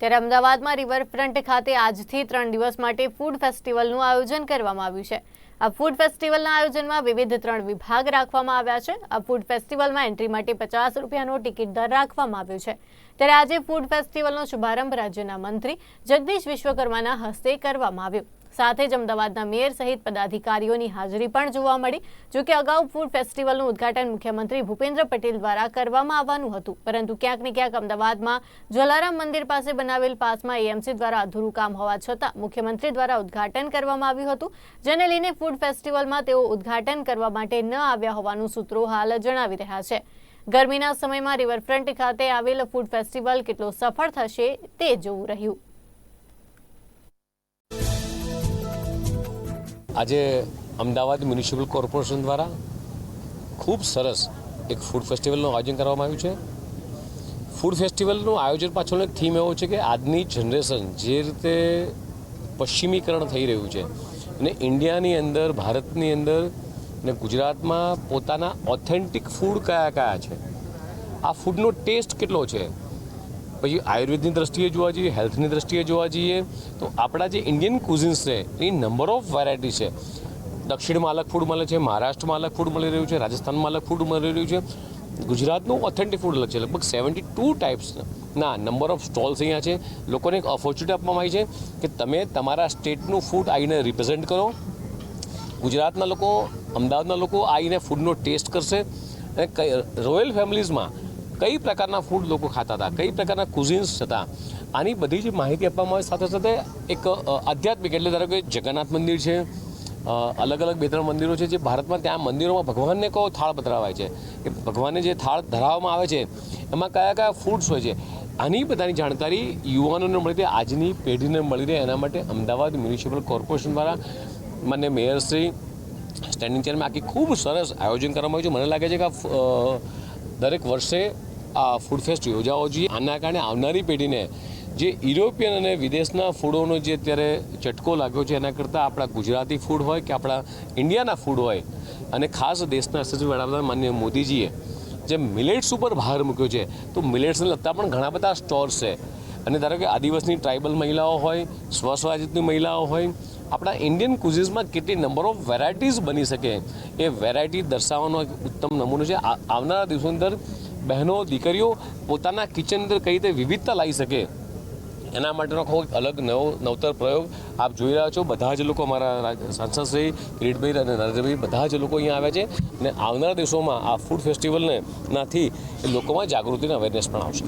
ત્યારે અમદાવાદમાં રિવરફ્રન્ટ ખાતે આજથી ત્રણ દિવસ માટે ફૂડ ફેસ્ટિવલનું આયોજન કરવામાં આવ્યું છે. આ ફૂડ ફેસ્ટિવલના આયોજનમાં વિવિધ ત્રણ વિભાગ રાખવામાં આવ્યા છે. આ ફૂડ ફેસ્ટિવલમાં એન્ટ્રી માટે પચાસ રૂપિયાનો ટિકિટ દર રાખવામાં આવ્યો છે. ત્યારે આજે ફૂડ ફેસ્ટિવલનો શુભારંભ રાજ્યના મંત્રી જગદીશ વિશ્વકર્માના હસ્તે કરવામાં આવ્યો. સાથે જ અમદાવાદના મેયર સહિત પદાધિકારીઓની હાજરી પણ જોવા મળી જોકે અગાઉ ફૂડ ફેસ્ટિવલનું ઉદ્ઘાટન મુખ્યમંત્રી ભૂપેન્દ્ર પટેલ દ્વારા કરવામાં આવવાનું હતું. પરંતુ ક્યાંક ને ક્યાંક અમદાવાદમાં જલારામ મંદિર પાસે બનાવેલ પાસમાં એએમસી દ્વારા અધૂરું કામ હોવા છતાં મુખ્યમંત્રી દ્વારા ઉદ્ઘાટન કરવામાં આવ્યું હતું, જેને લઈને ફૂડ ફેસ્ટિવલમાં તેઓ ઉદ્ઘાટન કરવા માટે ન આવ્યા હોવાનું સૂત્રો હાલ જણાવી રહ્યા છે. ગરમીના સમયમાં રિવરફ્રન્ટ ખાતે આવેલ ફૂડ ફેસ્ટિવલ કેટલો સફળ થશે તે જોવું રહ્યું. આજે અમદાવાદ મ્યુનિસિપલ કોર્પોરેશન દ્વારા ખૂબ સરસ એક ફૂડ ફેસ્ટિવલનું આયોજન કરવામાં આવ્યું છે. ફૂડ ફેસ્ટિવલનું આયોજન પાછળનો એક થીમ એવો છે કે આજની જનરેશન જે રીતે પશ્ચિમીકરણ થઈ રહ્યું છે અને ઇન્ડિયાની અંદર, ભારતની અંદર ને ગુજરાતમાં પોતાના ઓથેન્ટિક ફૂડ કયા કયા છે? આ ફૂડનો ટેસ્ટ કેટલો છે? પછી આયુર્વેદની દ્રષ્ટિએ જોવા જઈએ, હેલ્થની દ્રષ્ટિએ જોવા જઈએ, તો આપણા જે ઇન્ડિયન કુઝિન્સ છે, એ નંબર ઓફ વેરાયટી છે. દક્ષિણમાં અલગ ફૂડ મળે છે, મહારાષ્ટ્રમાં અલગ ફૂડ મળી રહ્યું છે, રાજસ્થાનમાં અલગ ફૂડ મળી રહ્યું છે. ગુજરાતનું ઓથેન્ટિક ફૂડ અલગ છે, લગભગ સેવન્ટી ટુ ટાઈપ્સ ના નંબર ઓફ સ્ટોલ્સ અહીંયા છે. લોકોને એક ઓપોર્ચ્યુનિટી આપવામાં આવી છે કે તમે તમારા સ્ટેટનું ફૂડ આવીને રિપ્રેઝેન્ટ કરો. ગુજરાતના લોકો, અમદાવાદના લોકો આવીને ફૂડનો ટેસ્ટ કરશે. અને કઈ રોયલ ફેમિલીઝમાં કઈ પ્રકારના ફૂડ લોકો ખાતા હતા, કઈ પ્રકારના કુઝિન્સ હતા, આની બધી જ માહિતી આપવામાં આવે સાથે સાથે એક આધ્યાત્મિક એટલે ધારો કે જગન્નાથ મંદિર છે અલગ અલગ બે ત્રણ મંદિરો છે જે ભારતમાં ત્યાં મંદિરોમાં ભગવાનને કહો થાળ પધરાવાય છે. કે ભગવાનને જે થાળ ધરાવવામાં આવે છે, એમાં કયા કયા ફૂડ્સ હોય છે, આની બધાની જાણકારી યુવાનોને મળી રહે, આજની પેઢીને મળી રહે, એના માટે અમદાવાદ મ્યુનિસિપલ કોર્પોરેશન દ્વારા મને મેયરશ્રી સ્ટેન્ડિંગ ચેરમાં આખી ખૂબ સરસ આયોજન કરવામાં આવ્યું છે. મને લાગે છે કે દરેક વર્ષે આ ફૂડ ફેસ્ટ યોજાવો જોઈએ. આના કારણે આવનારી પેઢીને જે યુરોપિયન અને વિદેશના ફૂડોનો જે અત્યારે ચટકો લાગ્યો છે, એના કરતાં આપણા ગુજરાતી ફૂડ હોય કે આપણા ઇન્ડિયાના ફૂડ હોય અને ખાસ દેશના યશસ્વી વડાપ્રધાન માનનીય મોદીજીએ જે મિલેટ્સ ઉપર ભાર મૂક્યો છે, તો મિલેટ્સને લગતા પણ ઘણા બધા સ્ટોર્સ છે. અને ધારો કે આદિવાસની ટ્રાઇબલ મહિલાઓ હોય સ્વસ્વાજિતની મહિલાઓ હોય, આપણા ઇન્ડિયન કુઝિન્સમાં કેટલી નંબર ઓફ વેરાયટીઝ બની શકે, એ વેરાયટી દર્શાવવાનો એક ઉત્તમ નમૂનો છે. આવનારા દિવસો અંદર બહેનો, દીકરીઓ પોતાના કિચન અંદર કઈ રીતે વિવિધતા લાવી શકે? એના માટેનો ખૂબ અલગ નવો, નવતર પ્રયોગ આપ જોઈ રહ્યા છો. બધા જ લોકો રાજ- સાંસદશ્રી કિરીટભાઈ અને નરેન્દ્રભાઈ, બધા જ લોકો અહીંયા આવ્યા છે. અને આવનારા દિવસોમાં આ ફૂડ ફેસ્ટિવલને નાથી એ લોકોમાં જાગૃતિ અને અવેરનેસ પણ આવશે.